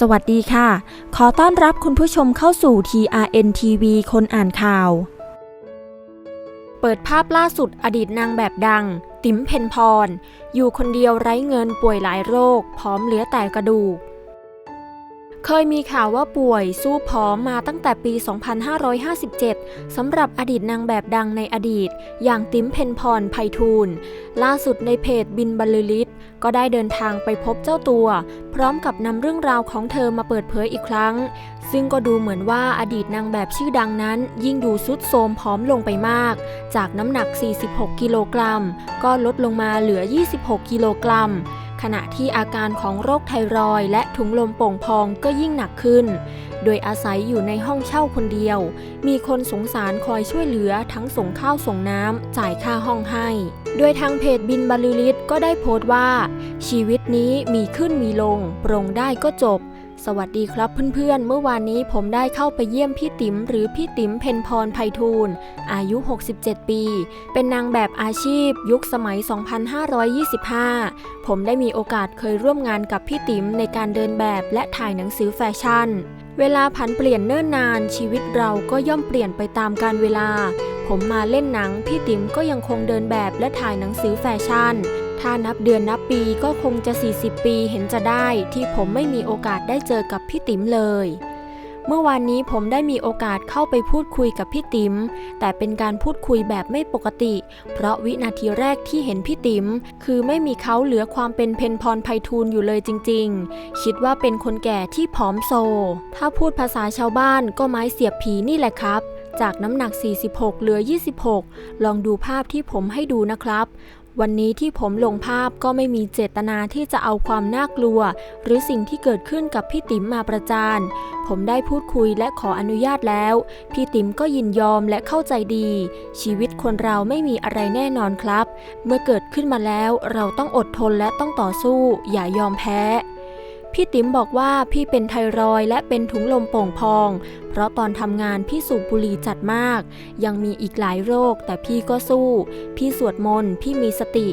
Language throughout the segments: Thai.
สวัสดีค่ะ ขอต้อนรับคุณผู้ชมเข้าสู่ TRN TV คนอ่านข่าว เปิดภาพล่าสุดอดีตนางแบบดัง ติ๋มเพนพร อยู่คนเดียวไร้เงินป่วยหลายโรค พร้อมเหลือแต่กระดูก เคยมีข่าวว่าป่วยสู้ผอมมาตั้งแต่ปี 2557 สำหรับอดีตนางแบบดังในอดีต อย่างติ๋มเพนพรไพฑูรย์ล่าสุดในเพจบินบรรลือฤทธิ์ก็ได้เดินทางไปพบเจ้าตัว พร้อมกับนำเรื่องราวของเธอมาเปิดเผยอีกครั้ง ซึ่งก็ดูเหมือนว่าอดีตนางแบบชื่อดังนั้น ยิ่งดูสุดโทมผอมลงไปมาก จากน้ำหนัก 46 กิโลกรัม ก็ลดลงมาเหลือ 26 กิโลกรัม ขณะที่อาการของโรคไทรอยด์และถุงลมโป่งพองก็ยิ่งหนักขึ้น โดยอาศัยอยู่ในห้องเช่าคนเดียว มีคนสงสารคอยช่วยเหลือทั้งส่งข้าวส่งน้ำ จ่ายค่าห้องให้ โดยทางเพจบินบรรลือฤทธิ์ก็ได้โพสต์ว่า ชีวิตนี้มีขึ้นมีลง ปรงได้ก็จบ สวัสดีครับเพื่อนๆ เมื่อวานนี้ผมได้เข้าไปเยี่ยมพี่ติ๋มหรือพี่ติ๋มเพนพรไพฑูรย์อายุ 67 ปี เป็นนางแบบอาชีพ ยุคสมัย 2525 ผมได้มีโอกาสเคยร่วมงานกับพี่ติ๋มในการเดินแบบและถ่ายหนังสือแฟชั่น เวลาผันเปลี่ยนเนิ่นนาน ชีวิตเราก็ย่อมเปลี่ยนไปตามกาลเวลา ผมมาเล่นหนัง พี่ติ๋มก็ยังคงเดินแบบและถ่ายหนังสือแฟชั่น ถ้านับเดือนนับปีก็คงจะ 40 ปีเห็นจะได้ที่ผมไม่มีโอกาสได้เจอกับพี่ติ๋มเลย เมื่อวานนี้ผมได้มีโอกาสเข้าไปพูดคุยกับพี่ติ๋มแต่เป็นการพูดคุยแบบไม่ปกติ เพราะวินาทีแรกที่เห็นพี่ติ๋มคือไม่มีเขาเหลือความเป็นเพนพรไพฑูรย์อยู่เลยจริง ๆ คิดว่าเป็นคนแก่ที่ผอมโซ ถ้าพูดภาษาชาวบ้านก็ไม้เสียบผีนี่แหละครับจากน้ำหนัก 46 เหลือ 26 ลองดูภาพที่ผมให้ดูนะครับ วันนี้ที่ผมลงภาพก็ไม่มีเจตนาที่จะเอาความน่ากลัว หรือสิ่งที่เกิดขึ้นกับพี่ติ๋มมาประจานผมได้พูดคุยและขออนุญาตแล้ว พี่ติ๋มก็ยินยอมและเข้าใจดี ชีวิตคนเราไม่มีอะไรแน่นอนครับ เมื่อเกิดขึ้นมาแล้วเราต้องอดทนและต้องต่อสู้ อย่ายอมแพ้ พี่ติ๋มบอกว่าพี่เป็นไทรอยและเป็นถุงลมโป่งพอง เพราะตอนทำงานพี่สูบบุหรี่จัดมาก ยังมีอีกหลายโรคแต่พี่ก็สู้ พี่สวดมนต์พี่มีสติ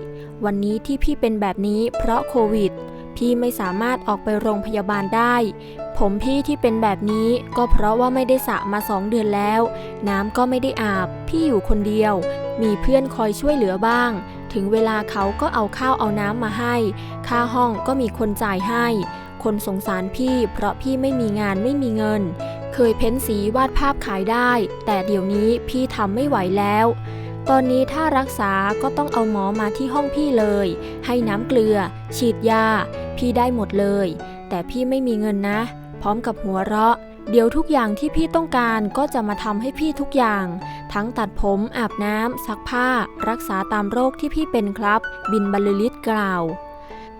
วันนี้ที่พี่เป็นแบบนี้เพราะโควิด พี่ไม่สามารถออกไปโรงพยาบาลได้ ผมพี่ที่เป็นแบบนี้ก็เพราะว่าไม่ได้สระมาสองเดือนแล้ว น้ำก็ไม่ได้อาบ พี่อยู่คนเดียว มีเพื่อนคอยช่วยเหลือบ้างถึงเวลาเขาก็เอาข้าวเอาน้ำมาให้ ค่าห้องก็มีคนจ่ายให้ คนสงสารพี่ เพราะพี่ไม่มีงานไม่มีเงิน เคยเพ้นสีวาดภาพขายได้ แต่เดี๋ยวนี้พี่ทำไม่ไหวแล้ว ตอนนี้ถ้ารักษาก็ต้องเอาหมอมาที่ห้องพี่เลย ให้น้ำเกลือ ฉีดยา พี่ได้หมดเลย แต่พี่ไม่มีเงินนะ พร้อมกับหัวเราะเดี๋ยวทุกอย่างที่พี่ต้องการก็จะมาทำให้พี่ทุกอย่าง ทั้งตัดผมอาบน้ำซักผ้า รักษาตามโรคที่พี่เป็นครับ บินบรรลือฤทธิ์กล่าว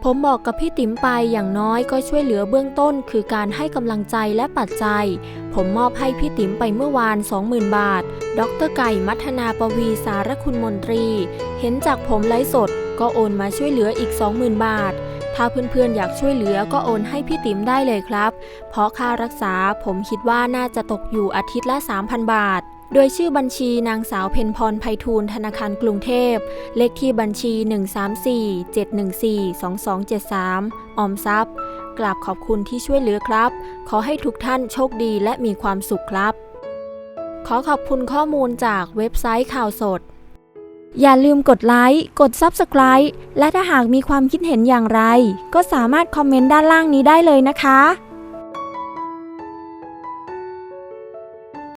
ผมบอกกับพี่ติ๋มไปอย่างน้อยก็ช่วยเหลือเบื้องต้น คือการให้กำลังใจและปัจจัย ผมมอบให้พี่ติ๋มไปเมื่อวาน 20,000 บาท ดรไก่มัทนาปวีสารคุณมนตรี เห็นจากผมไลฟ์สด ก็โอนมาช่วยเหลืออีก 20,000 บาท ถ้าเพื่อนๆอยากช่วยเหลือก็โอนให้พี่ติ๋มได้เลยครับ เพราะค่ารักษาผมคิดว่าน่าจะตกอยู่อาทิตย์ละ 3,000 บาทโดยชื่อบัญชีนางสาวเพนพรไพฑูรย์ธนาคารกรุงเทพ เลขที่บัญชี 134-714-2273 ออมทรัพย์ กราบขอบคุณที่ช่วยเหลือครับ ขอให้ทุกท่านโชคดีและมีความสุขครับ ขอขอบคุณข้อมูลจากเว็บไซต์ข่าวสด อย่าลืมกดไลค์ กด Subscribe และถ้าหากมีความคิดเห็นอย่างไร ก็สามารถคอมเมนต์ด้านล่างนี้ได้เลยนะคะ